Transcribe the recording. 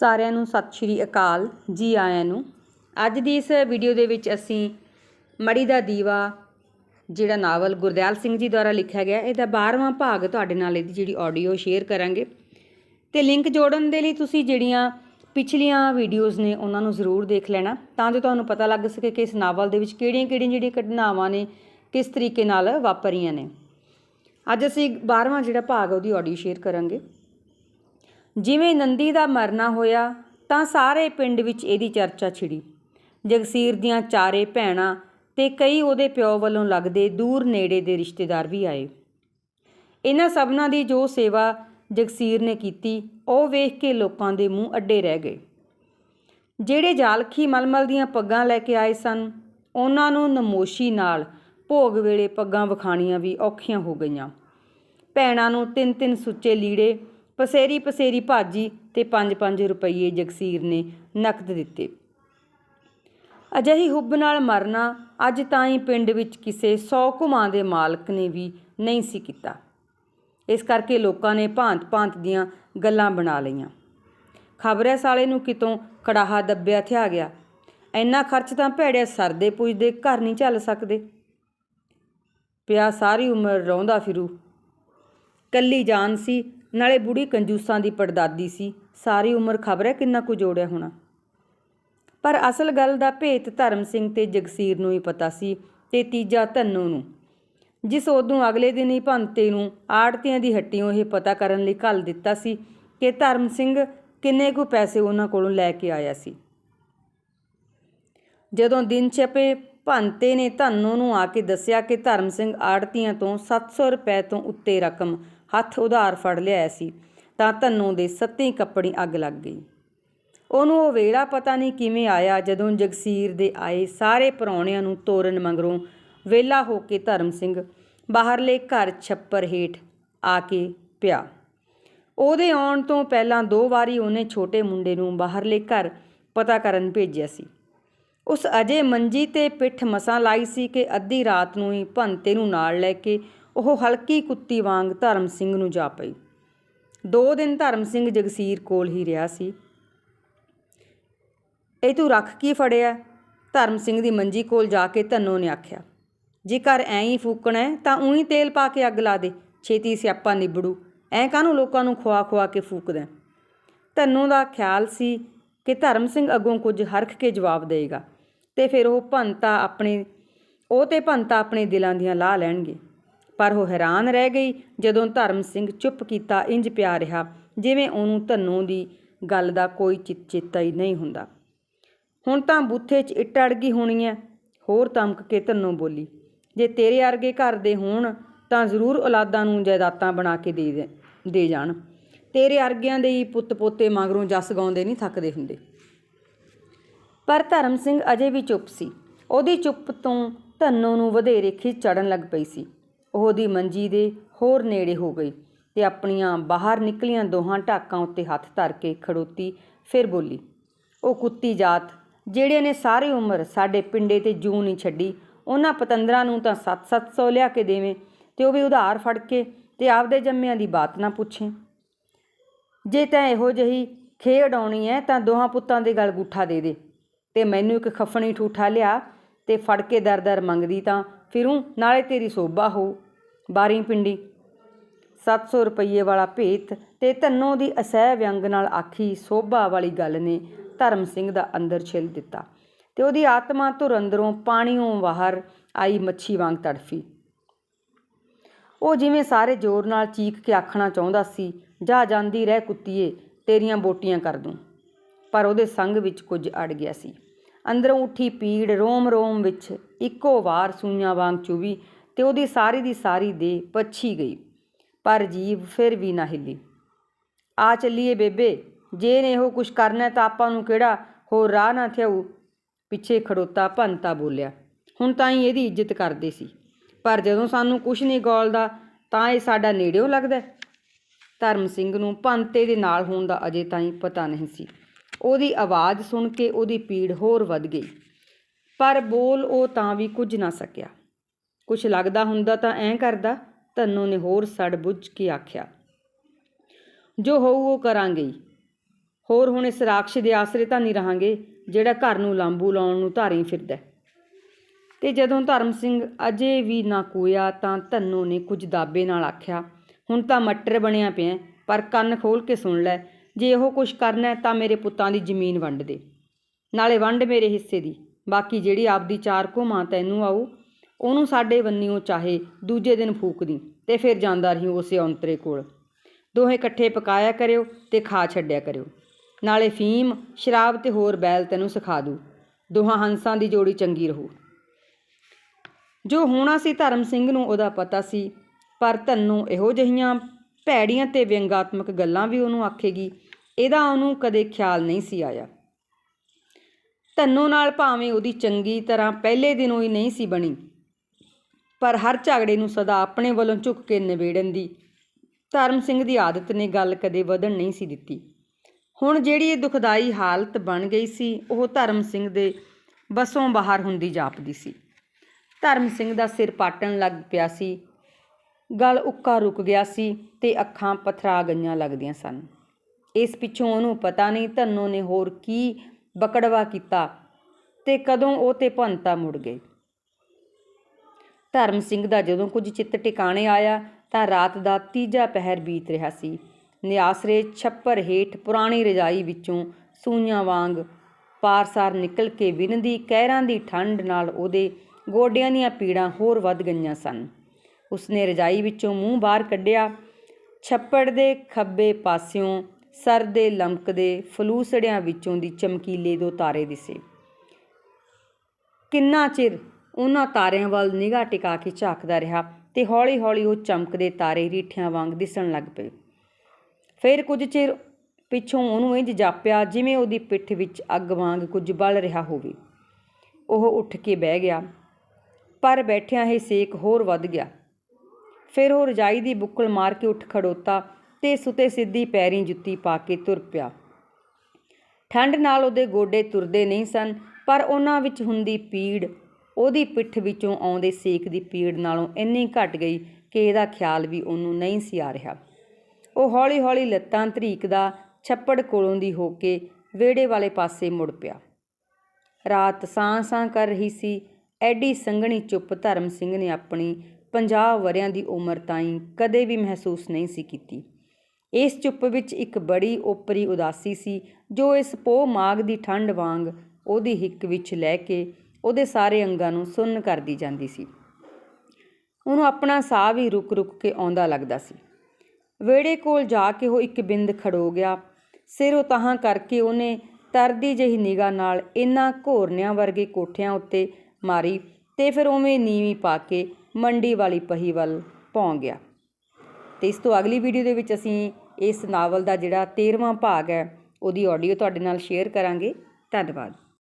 ਸਾਰਿਆਂ ਨੂੰ ਸਤਿ ਸ਼੍ਰੀ ਅਕਾਲ ਜੀ ਆਇਆਂ ਨੂੰ। ਅੱਜ ਦੀ ਇਸ ਵੀਡੀਓ ਦੇ ਵਿੱਚ ਅਸੀਂ ਮੜੀ ਦਾ ਦੀਵਾ, ਜਿਹੜਾ ਨਾਵਲ ਗੁਰਦਿਆਲ ਸਿੰਘ ਜੀ ਦੁਆਰਾ ਲਿਖਿਆ ਗਿਆ, ਇਹਦਾ 12ਵਾਂ ਭਾਗ ਤੁਹਾਡੇ ਨਾਲ ਇਹਦੀ ਜਿਹੜੀ ਆਡੀਓ ਸ਼ੇਅਰ ਕਰਾਂਗੇ। ਤੇ ਲਿੰਕ ਜੋੜਨ ਦੇ ਲਈ ਤੁਸੀਂ ਜਿਹੜੀਆਂ ਪਿਛਲੀਆਂ ਵੀਡੀਓਜ਼ ਨੇ ਉਹਨਾਂ ਨੂੰ ਜ਼ਰੂਰ ਦੇਖ ਲੈਣਾ, ਤਾਂ ਜੋ ਤੁਹਾਨੂੰ ਪਤਾ ਲੱਗ ਸਕੇ ਕਿ ਇਸ ਨਾਵਲ ਦੇ ਵਿੱਚ ਕਿਹੜੀਆਂ-ਕਿਹੜੀਆਂ ਜਿਹੜੀਆਂ ਘਟਨਾਵਾਂ ਨੇ, ਕਿਸ ਤਰੀਕੇ ਨਾਲ ਵਾਪਰੀਆਂ ਨੇ। ਅੱਜ ਅਸੀਂ 12ਵਾਂ ਜਿਹੜਾ ਭਾਗ ਉਹਦੀ ਆਡੀਓ ਸ਼ੇਅਰ ਕਰਾਂਗੇ। ਜਿਵੇਂ ਨੰਦੀ ਦਾ ਮਰਨਾ ਹੋਇਆ, ਤਾਂ ਸਾਰੇ ਪਿੰਡ ਵਿੱਚ ਇਹਦੀ ਚਰਚਾ ਛਿੜੀ। ਜਗਸੀਰ ਦੀਆਂ ਚਾਰੇ ਭੈਣਾਂ ਤੇ ਕਈ ਉਹਦੇ ਪਿਓ ਵੱਲੋਂ ਲੱਗਦੇ ਦੂਰ ਨੇੜੇ ਦੇ ਰਿਸ਼ਤੇਦਾਰ ਵੀ ਆਏ। ਇਹਨਾਂ ਸਭਨਾਂ ਦੀ ਜੋ ਸੇਵਾ ਜਗਸੀਰ ਨੇ ਕੀਤੀ, ਉਹ ਵੇਖ ਕੇ ਲੋਕਾਂ ਦੇ ਮੂੰਹ ਅੱਡੇ ਰਹਿ ਗਏ। ਜਿਹੜੇ ਜਾਲਖੀ ਮਲਮਲ ਦੀਆਂ ਪੱਗਾਂ ਲੈ ਕੇ ਆਏ ਸਨ, ਉਹਨਾਂ ਨੂੰ ਨਮੋਸ਼ੀ ਨਾਲ ਭੋਗ ਵੇਲੇ ਪੱਗਾਂ ਵਿਖਾਣੀਆਂ ਵੀ ਔਖੀਆਂ ਹੋ ਗਈਆਂ। ਭੈਣਾਂ ਨੂੰ ਤਿੰਨ ਤਿੰਨ ਸੁੱਚੇ ਲੀੜੇ ਪਸੇਰੀ ਪਸੇਰੀ ਭਾਜੀ ਤੇ 5-5 ਰੁਪਏ ਜਗਸੀਰ ਨੇ ਨਕਦ ਦਿੱਤੇ। ਅਜਿਹੀ ਹੁੱਬ ਨਾਲ ਮਰਨਾ ਅੱਜ ਤਾਂ ਹੀ ਪਿੰਡ ਵਿੱਚ ਕਿਸੇ 100 ਘੁਮਾਂ ਦੇ ਮਾਲਕ ਨੇ ਵੀ ਨਹੀਂ ਸੀ ਕੀਤਾ। ਇਸ ਕਰਕੇ ਲੋਕਾਂ ਨੇ ਭਾਂਤ-ਭਾਂਤ ਦੀਆਂ ਗੱਲਾਂ ਬਣਾ ਲਈਆਂ। ਖਬਰੇ ਸਾਲੇ ਨੂੰ ਕਿਤੋਂ ਕੜਾਹਾ ਦੱਬਿਆ ਥਿਆ ਗਿਆ। ਇੰਨਾ ਖਰਚ ਤਾਂ ਭੇੜਿਆ ਸਰਦੇ ਪੁੱਜਦੇ ਘਰ ਨਹੀਂ ਚੱਲ ਸਕਦੇ। ਪਿਆ ਸਾਰੀ ਉਮਰ ਰੋਂਦਾ ਫਿਰੂ। ਕੱਲੀ ਜਾਨ ਸੀ ਨਾਲੇ ਬੁੜੀ ਕੰਜੂਸਾਂ ਦੀ ਪੜਦਾਦੀ ਸੀ। ਸਾਰੀ ਉਮਰ ਖਬਰੇ ਕਿੰਨਾ ਕੁ ਜੋੜਿਆ ਹੋਣਾ। ਪਰ ਅਸਲ ਗੱਲ ਦਾ ਭੇਤ ਧਰਮ ਸਿੰਘ ਤੇ ਜਗਸੀਰ ਨੂੰ ਹੀ ਪਤਾ ਸੀ ਤੇ ਤੀਜਾ ਧੰਨੂ ਨੂੰ। ਜਿਸ ਉਦੋਂ ਅਗਲੇ ਦਿਨ ਹੀ ਭੰਤੇ ਨੂੰ ਆੜਤੀਆਂ ਦੀ ਹੱਟੀਓਂ ਇਹ ਪਤਾ ਕਰਨ ਲਈ ਘੱਲ ਦਿੱਤਾ ਸੀ ਕਿ ਧਰਮ ਸਿੰਘ ਕਿੰਨੇ ਕੁ ਪੈਸੇ ਉਹਨਾਂ ਕੋਲੋਂ ਲੈ ਕੇ ਆਇਆ ਸੀ। ਜਦੋਂ ਦਿਨ ਛਪੇ, ਭੰਤੇ ਨੇ ਧੰਨੂ ਨੂੰ ਆ ਕੇ ਦੱਸਿਆ ਕਿ ਧਰਮ ਸਿੰਘ ਆੜਤੀਆਂ ਤੋਂ 700 ਰੁਪਏ ਤੋਂ ਉੱਤੇ ਰਕਮ ਹੱਥ ਉਧਾਰ ਫੜ ਲਿਆਇਆ ਸੀ, ਤਾਂ ਧੰਨੂ ਦੇ ਸੱਤੀ ਕੱਪੜੀ ਅੱਗ ਲੱਗ ਗਈ। ਉਹਨੂੰ ਉਹ ਵੇਲਾ ਪਤਾ ਨਹੀਂ ਕਿਵੇਂ ਆਇਆ ਜਦੋਂ ਜਗਸੀਰ ਦੇ ਆਏ ਸਾਰੇ ਪਰੌਣਿਆਂ ਨੂੰ ਤੋਰਨ ਮੰਗਰੋਂ ਵੇਲਾ ਹੋ ਕੇ ਧਰਮ ਸਿੰਘ ਬਾਹਰਲੇ ਘਰ ਛੱਪਰ ਹੇਠ ਆ ਕੇ ਪਿਆ। ਉਹਦੇ ਆਉਣ ਤੋਂ ਪਹਿਲਾਂ ਦੋ ਵਾਰੀ ਉਹਨੇ ਛੋਟੇ ਮੁੰਡੇ ਨੂੰ ਬਾਹਰਲੇ ਘਰ ਪਤਾ ਕਰਨ ਭੇਜਿਆ ਸੀ। ਉਸ ਅਜੇ ਮੰਜੀ ਤੇ ਪਿੱਠ ਮਸਾਂ ਲਾਈ ਸੀ ਕਿ ਅੱਧੀ ਰਾਤ ਨੂੰ ਹੀ ਭੰਤੇ ਨੂੰ ਨਾਲ ਲੈ ਕੇ ਉਹ ਹਲਕੀ ਕੁੱਤੀ ਵਾਂਗ ਧਰਮ ਸਿੰਘ ਨੂੰ ਜਾ ਪਈ। ਦੋ ਦਿਨ ਧਰਮ ਸਿੰਘ ਜਗਸੀਰ ਕੋਲ ਹੀ ਰਿਹਾ ਸੀ। ਇਹ ਤੂੰ ਰੱਖ ਕੀ ਫੜਿਆ? ਧਰਮ ਸਿੰਘ ਦੀ ਮੰਜੀ ਕੋਲ ਜਾ ਕੇ ਧੰਨੋ ਨੇ ਆਖਿਆ। ਜੇ ਘਰ ਐਂ ਹੀ ਫੂਕਣਾ ਤਾਂ ਉਹੀ ਤੇਲ ਪਾ ਕੇ ਅੱਗ ਲਾ ਦੇ। ਛੇਤੀ ਸਿਆਪਾ ਨਿਬੜੂ। ਐਂ ਕਾਹਨੂੰ ਲੋਕਾਂ ਨੂੰ ਖਵਾ ਖਵਾ ਕੇ ਫੂਕਦਾ ਧੰਨੋ ਦਾ ਖਿਆਲ ਸੀ ਕਿ ਧਰਮ ਸਿੰਘ ਅੱਗੋਂ ਕੁਝ ਹਰਖ ਕੇ ਜਵਾਬ ਦੇਗਾ ਤੇ ਫਿਰ ਉਹ ਭੰਤਾ ਆਪਣੇ ਉਹ ਤੇ ਭੰਤਾ ਆਪਣੇ ਦਿਲਾਂ ਦੀਆਂ ਲਾਹ ਲੈਣਗੇ। ਪਰ ਉਹ ਹੈਰਾਨ ਰਹਿ ਗਈ ਜਦੋਂ ਧਰਮ ਸਿੰਘ ਚੁੱਪ ਕੀਤਾ ਇੰਜ ਪਿਆ ਰਿਹਾ, ਜਿਵੇਂ ਉਹਨੂੰ ਧੰਨੋ ਦੀ ਗੱਲ ਦਾ ਕੋਈ ਚਿਤ ਚੇਤਾ ਹੀ ਨਹੀਂ ਹੁੰਦਾ। ਹੁਣ ਤਾਂ ਬੁੱਥੇ 'ਚ ਇੱਟ ਅੜ ਗਈ ਹੋਣੀ ਐ, ਹੋਰ ਧਮਕ ਕੇ ਧੰਨੋ ਬੋਲੀ। ਜੇ ਤੇਰੇ ਵਰਗੇ ਘਰ ਦੇ ਹੋਣ, ਤਾਂ ਜ਼ਰੂਰ ਔਲਾਦਾਂ ਨੂੰ ਜਾਇਦਾਦਾਂ ਬਣਾ ਕੇ ਦੇ ਦੇ- ਜਾਣ। ਤੇਰੇ ਅਰਗਿਆਂ ਦੇ ਹੀ ਪੁੱਤ ਪੋਤੇ ਮਗਰੋਂ ਜਸ ਗਾਉਂਦੇ ਨਹੀਂ ਥੱਕਦੇ ਹੁੰਦੇ। ਪਰ ਧਰਮ ਸਿੰਘ ਅਜੇ ਵੀ ਚੁੱਪ ਸੀ। ਉਹਦੀ ਚੁੱਪ ਤੋਂ ਧੰਨੋ ਨੂੰ ਵਧੇਰੇ ਖਿੱਚ ਚੜਨ ਲੱਗ ਪਈ ਸੀ। ਉਹਦੀ ਮੰਜੀ ਦੇ ਹੋਰ ਨੇੜੇ ਹੋ ਗਈ ਤੇ ਆਪਣੀਆਂ ਬਾਹਰ ਨਿਕਲੀਆਂ ਦੋਹਾਂ ਢਾਕਾਂ ਉੱਤੇ ਹੱਥ ਧਰ ਕੇ ਖੜੋਤੀ, ਫਿਰ ਬੋਲੀ, ਉਹ ਕੁੱਤੀ ਜਾਤ, ਜਿਹੜੇ ਨੇ ਸਾਰੀ ਉਮਰ ਸਾਡੇ ਪਿੰਡੇ ਤੇ ਜੂ ਨਹੀਂ ਛੱਡੀ, ਉਹਨਾਂ ਪਤੰਦਰਾਂ ਨੂੰ ਤਾਂ 7-700 ਲਿਆ ਕੇ ਦੇਵੇਂ ਤੇ ਉਹ ਵੀ ਉਧਾਰ ਫੜ ਕੇ ਤੇ ਆਪਦੇ ਜੰਮਿਆਂ ਦੀ ਬਾਤ ਨਾ ਪੁੱਛੇ। ਜੇ ਤਾਂ ਇਹੋ ਜਹੀ ਖੇਡ ਆਉਣੀ ਹੈ ਤਾਂ ਦੋਹਾਂ ਪੁੱਤਾਂ ਦੇ ਗਲ ਗੁੱਠਾ ਦੇ ਦੇ ਤੇ ਮੈਨੂੰ ਇੱਕ ਖਫਣੀ ਠੂਠਾ ਲਿਆ ਤੇ ਫੜ ਕੇ ਦਰ-ਦਰ ਮੰਗਦੀ ਤਾਂ ਫਿਰੂ, ਨਾਲੇ ਤੇਰੀ ਸੋਭਾ ਹੋ। ਬਾਰੀ ਪਿੰਡੀ 700 ਰੁਪਏ ਵਾਲਾ ਭੇਤ ਤੇ ਧੰਨੋ ਦੀ ਅਸਹਿ ਵਿਅੰਗ ਨਾਲ ਆਖੀ ਸੋਭਾ ਵਾਲੀ ਗੱਲ ਨੇ ਧਰਮ ਸਿੰਘ ਦਾ ਅੰਦਰ ਛਿਲ ਦਿੱਤਾ ਤੇ ਉਹਦੀ ਆਤਮਾ ਧੁਰ ਅੰਦਰੋਂ ਪਾਣੀੋਂ ਬਾਹਰ ਆਈ ਮੱਛੀ ਵਾਂਗ ਤੜਫੀ। ਉਹ ਜਿਵੇਂ ਸਾਰੇ ਜ਼ੋਰ ਨਾਲ ਚੀਖ ਕੇ ਆਖਣਾ ਚਾਹੁੰਦਾ ਸੀ, ਜਾ ਜਾਂਦੀ ਰਹਿ ਕੁੱਤੀਏ, ਤੇਰੀਆਂ ਬੋਟੀਆਂ ਕਰ ਦੂੰ। ਪਰ ਉਹਦੇ ਸੰਗ ਵਿੱਚ ਕੁਝ ਅੜ ਗਿਆ ਸੀ। ਅੰਦਰੋਂ ਉੱਠੀ ਪੀੜ ਰੋਮ ਰੋਮ ਵਿੱਚ ਇੱਕੋ ਵਾਰ ਸੂਈਆਂ ਵਾਂਗ ਚੁਭੀ ਤੇ ਉਹਦੀ ਸਾਰੀ ਦੀ ਸਾਰੀ ਦੇ ਪੱਛੀ ਗਈ। ਪਰ ਜੀਵ ਫਿਰ ਵੀ ਨਾ ਹਿੱਲੀ। ਆ ਚੱਲੀਏ ਬੇਬੇ, ਜੇ ਨੇ ਇਹੋ ਕੁਛ ਕਰਨਾ ਤਾਂ ਆਪਾਂ ਨੂੰ ਕਿਹੜਾ ਹੋਰ ਰਾਹ ਨਾ ਥਿਆਊ? ਪਿੱਛੇ ਖੜੋਤਾ ਭੰਤਾ ਬੋਲਿਆ। ਹੁਣ ਤਾਂ ਹੀ ਇਹਦੀ ਇੱਜ਼ਤ ਕਰਦੇ ਸੀ। ਪਰ ਜਦੋਂ ਸਾਨੂੰ ਕੁਛ ਨਹੀਂ ਗੋਲਦਾ, ਤਾਂ ਇਹ ਸਾਡਾ ਨੇੜਿਓਂ ਲੱਗਦਾ ਧਰਮ ਸਿੰਘ ਨੂੰ ਭੰਤੇ ਦੇ ਨਾਲ ਹੋਣ ਦਾ ਅਜੇ ਤਾਈਂ ਪਤਾ ਨਹੀਂ ਸੀ। ਉਹਦੀ ਆਵਾਜ਼ ਸੁਣ ਕੇ ਉਹਦੀ ਪੀੜ ਹੋਰ ਵੱਧ ਗਈ ਪਰ ਬੋਲ ਉਹ ਤਾਂ ਵੀ ਕੁਝ ਨਾ ਸਕਿਆ ਕੁਛ ਲੱਗਦਾ ਹੁੰਦਾ ਤਾਂ ਐਂ ਕਰਦਾ, ਧੰਨੂ ਨੇ ਹੋਰ ਸੜ ਬੁੱਝ ਕੇ ਆਖਿਆ ਜੋ ਹੋਊ ਉਹ ਕਰਾਂਗੇ ਹੀ। ਹੋਰ ਹੁਣ ਇਸ ਰਾਖਸ਼ ਦੇ ਆਸਰੇ ਤਾਂ ਨਹੀਂ ਰਹਾਂਗੇ, ਜਿਹੜਾ ਘਰ ਨੂੰ ਲਾਂਬੂ ਲਾਉਣ ਨੂੰ ਧਾਰੀ ਫਿਰਦਾ ਹੈ। ਤੇ ਜਦੋਂ ਧਰਮ ਸਿੰਘ ਅਜੇ ਵੀ ਨਾ ਕੋਇਆ ਤਾਂ ਧੰਨੋ ਨੇ ਕੁਝ ਦਾਬੇ ਨਾਲ ਆਖਿਆ, ਹੁਣ ਤਾਂ ਮਟਰ ਬਣਿਆ ਪਿਆ ਪਰ ਕੰਨ ਖੋਲ ਕੇ ਸੁਣ ਲੈ ਜੇ ਉਹ ਕੁਝ ਕਰਨਾ ਤਾਂ ਮੇਰੇ ਪੁੱਤਾਂ ਦੀ ਜ਼ਮੀਨ ਵੰਡ ਦੇ। ਨਾਲੇ ਵੰਡ ਮੇਰੇ ਹਿੱਸੇ ਦੀ। ਬਾਕੀ ਜਿਹੜੀ ਆਪਦੀ ਚਾਰ ਘੁਮਾਂ ਤੈਨੂੰ ਆਉ ਉਹਨੂੰ ਸਾਡੇ ਬੰਨਿਓ ਚਾਹੇ ਦੂਜੇ ਦਿਨ ਫੂਕ ਦੀ ਤੇ ਫਿਰ ਜਾਂਦਾ ਰਹੀ ਉਸੇ ਔਂਤਰੇ ਕੋਲ। ਦੋਹੇ ਇਕੱਠੇ ਪਕਾਇਆ ਕਰਿਓ ਤੇ ਖਾ ਛੱਡਿਆ ਕਰਿਓ। ਨਾਲੇ ਫੀਮ, ਸ਼ਰਾਬ ਤੇ ਹੋਰ ਬੈਲ ਤੈਨੂੰ ਸਿਖਾ ਦੂ। ਦੋਹਾਂ ਹੰਸਾਂ ਦੀ ਜੋੜੀ ਚੰਗੀ ਰਹੂ। ਜੋ ਹੋਣਾ ਸੀ ਧਰਮ ਸਿੰਘ ਨੂੰ ਉਹਦਾ ਪਤਾ ਸੀ, ਪਰ ਧੰਨੂ ਇਹੋ ਜਿਹੀਆਂ ਭੈੜੀਆਂ ਤੇ ਵਿਅੰਗਾਤਮਕ ਗੱਲਾਂ ਵੀ ਉਹਨੂੰ ਆਖੇਗੀ ਇਹਦਾ ਉਹਨੂੰ ਕਦੇ ਖਿਆਲ ਨਹੀਂ ਸੀ ਆਇਆ। ਧੰਨੂ ਨਾਲ ਭਾਵੇਂ ਉਹਦੀ ਚੰਗੀ ਤਰ੍ਹਾਂ ਪਹਿਲੇ ਦਿਨੋਂ ਹੀ ਨਹੀਂ ਸੀ ਬਣੀ, ਪਰ ਹਰ ਝਗੜੇ ਨੂੰ ਸਦਾ ਆਪਣੇ ਵੱਲੋਂ ਝੁੱਕ ਕੇ ਨਿਬੇੜਨ ਦੀ ਧਰਮ ਸਿੰਘ ਦੀ ਆਦਤ ਨੇ ਗੱਲ ਕਦੇ ਵਧਣ ਨਹੀਂ ਸੀ ਦਿੱਤੀ। ਹੁਣ ਜਿਹੜੀ ਇਹ ਦੁਖਦਾਈ ਹਾਲਤ ਬਣ ਗਈ ਸੀ, ਉਹ ਧਰਮ ਸਿੰਘ ਦੇ ਬਸੋਂ ਬਾਹਰ ਹੁੰਦੀ ਜਾਪਦੀ ਸੀ। ਧਰਮ ਸਿੰਘ ਦਾ ਸਿਰ ਪਾਟਣ ਲੱਗ ਪਿਆ ਸੀ, ਗਲ ਉੱਕਾ ਰੁਕ ਗਿਆ ਸੀ ਤੇ ਅੱਖਾਂ ਪਥਰਾ ਗਈਆਂ ਲੱਗਦੀਆਂ ਸਨ। ਇਸ ਪਿੱਛੋਂ ਉਹਨੂੰ ਪਤਾ ਨਹੀਂ ਧੰਨੋ ਨੇ ਹੋਰ ਕੀ ਬਕੜਵਾ ਕੀਤਾ ਤੇ ਕਦੋਂ ਉਹ ਤੇ ਭੰਤਾ ਮੁੜ ਗਏ। ਧਰਮ ਸਿੰਘ ਦਾ ਜਦੋਂ ਕੁਝ ਚਿੱਤ ਟਿਕਾਣੇ ਆਇਆ ਤਾਂ ਰਾਤ ਦਾ ਤੀਜਾ ਪਹਿਰ ਬੀਤ ਰਿਹਾ ਸੀ। ਨਿਆਸਰੇ ਛੱਪਰ ਹੇਠ ਪੁਰਾਣੀ ਰਜਾਈ ਵਿੱਚੋਂ ਸੂਈਆਂ ਵਾਂਗ ਪਾਰਸਾਰ ਨਿਕਲ ਕੇ ਵਿਨਦੀ ਕਹਿਰਾਂ ਦੀ ਠੰਡ ਨਾਲ ਉਹਦੇ ਗੋਡਿਆਂ ਦੀਆਂ ਪੀੜਾਂ ਹੋਰ ਵੱਧ ਗਈਆਂ ਸਨ। ਉਸਨੇ ਰਜਾਈ ਵਿੱਚੋਂ ਮੂੰਹ ਬਾਹਰ ਕੱਢਿਆ। ਛੱਪੜ ਦੇ ਖੱਬੇ ਪਾਸਿਓਂ ਸਰ ਦੇ ਲਮਕਦੇ ਫਲੂਸੜਿਆਂ ਵਿੱਚੋਂ ਦੀ ਚਮਕੀਲੇ ਦੋ ਤਾਰੇ ਦਿਸੇ। ਕਿੰਨਾ ਚਿਰ ਉਹਨਾਂ ਤਾਰਿਆਂ ਵੱਲ ਨਿਗਾਹ ਟਿਕਾ ਕੇ ਝਾਕਦਾ ਰਿਹਾ ਤੇ ਹੌਲੀ-ਹੌਲੀ ਉਹ ਚਮਕਦੇ ਤਾਰੇ ਰੀਠਿਆਂ ਵਾਂਗ ਦਿਸਣ ਲੱਗ ਪਏ। ਫਿਰ ਕੁਝ ਚਿਰ ਪਿੱਛੋਂ ਉਹਨੂੰ ਇੰਜ ਜਾਪਿਆ ਜਿਵੇਂ ਉਹਦੀ ਪਿੱਠ ਵਿੱਚ ਅੱਗ ਵਾਂਗ ਕੁਝ ਬਲ ਰਿਹਾ ਹੋਵੇ। ਉਹ ਉੱਠ ਕੇ ਬਹਿ ਗਿਆ, ਪਰ ਬੈਠਿਆਂ ਹੀ ਸੇਕ ਹੋਰ ਵੱਧ ਗਿਆ। ਫਿਰ ਉਹ ਰਜਾਈ ਦੀ ਬੁੱਕਲ ਮਾਰ ਕੇ ਉੱਠ ਖੜੋਤਾ ਤੇ ਸੁਤੇ ਸਿੱਧੀ ਪੈਰੀਂ ਜੁੱਤੀ ਪਾ ਕੇ ਤੁਰ ਪਿਆ। ਠੰਡ ਨਾਲ ਉਹਦੇ ਗੋਡੇ ਤੁਰਦੇ ਨਹੀਂ ਸਨ, ਪਰ ਉਹਨਾਂ ਵਿੱਚ ਹੁੰਦੀ ਪੀੜ, ਉਹਦੀ ਪਿੱਠ ਵਿੱਚੋਂ ਆਉਂਦੇ ਸੇਕ ਦੀ ਪੀੜ ਨਾਲੋਂ ਇੰਨੀ ਘਟ ਗਈ ਕਿ ਇਹਦਾ ਖਿਆਲ ਵੀ ਉਹਨੂੰ ਨਹੀਂ ਸੀ ਆ ਰਿਹਾ। ਉਹ ਹੌਲੀ-ਹੌਲੀ ਲੱਤਾਂ ਧਰੀਕਦਾ ਛੱਪੜ ਕੋਲੋਂ ਦੀ ਹੋ ਕੇ ਵਿਹੜੇ ਵਾਲੇ ਪਾਸੇ ਮੁੜ ਪਿਆ। ਰਾਤ ਸਾਂ-ਸਾਂ ਕਰ ਰਹੀ ਸੀ, ਐਡੀ ਸੰਘਣੀ ਚੁੱਪ ਧਰਮ ਸਿੰਘ ਨੇ ਆਪਣੀ 50 ਵਰਿਆਂ ਦੀ ਉਮਰ ਤਾਈਂ ਕਦੇ ਵੀ ਮਹਿਸੂਸ ਨਹੀਂ ਸੀ ਕੀਤੀ। ਇਸ ਚੁੱਪ ਵਿੱਚ ਇੱਕ ਬੜੀ ਓਪਰੀ ਉਦਾਸੀ ਸੀ, ਜੋ ਇਸ ਪੋ ਮਾਗ ਦੀ ਠੰਡ ਵਾਂਗ ਉਹਦੀ ਹਿੱਕ ਵਿੱਚ ਲੈ ਕੇ ਉਹਦੇ ਸਾਰੇ ਅੰਗਾਂ ਨੂੰ ਸੁੰਨ ਕਰਦੀ ਜਾਂਦੀ ਸੀ। ਉਹਨੂੰ ਆਪਣਾ ਸਾਹ ਵੀ ਰੁਕ-ਰੁਕ ਕੇ ਆਉਂਦਾ ਲੱਗਦਾ ਸੀ। ਵਿਹੜੇ ਕੋਲ ਜਾ ਕੇ ਉਹ ਇੱਕ ਬਿੰਦ ਖੜੋ ਗਿਆ। ਸਿਰ ਉਤਾਹਾਂ ਕਰਕੇ ਉਹਨੇ ਤਰਦੀ ਜਿਹੀ ਨਿਗਾਹ ਨਾਲ ਇਨ੍ਹਾਂ ਘੋਰਨਿਆਂ ਵਰਗੇ ਕੋਠਿਆਂ ਉੱਤੇ ਮਾਰੀ ਤੇ ਫਿਰ ਉਵੇਂ ਨੀਵੀਂ ਪਾ ਕੇ ਮੰਡੀ ਵਾਲੀ ਪਹੀ ਵੱਲ ਭੌਂ ਗਿਆ। ਤੇ ਇਸ ਤੋਂ ਅਗਲੀ ਵੀਡੀਓ ਦੇ ਵਿੱਚ ਅਸੀਂ ਇਸ ਨਾਵਲ ਦਾ ਜਿਹੜਾ 13ਵਾਂ ਭਾਗ ਹੈ, ਉਹਦੀ ਆਡੀਓ ਤੁਹਾਡੇ ਨਾਲ ਸ਼ੇਅਰ ਕਰਾਂਗੇ। ਧੰਨਵਾਦ।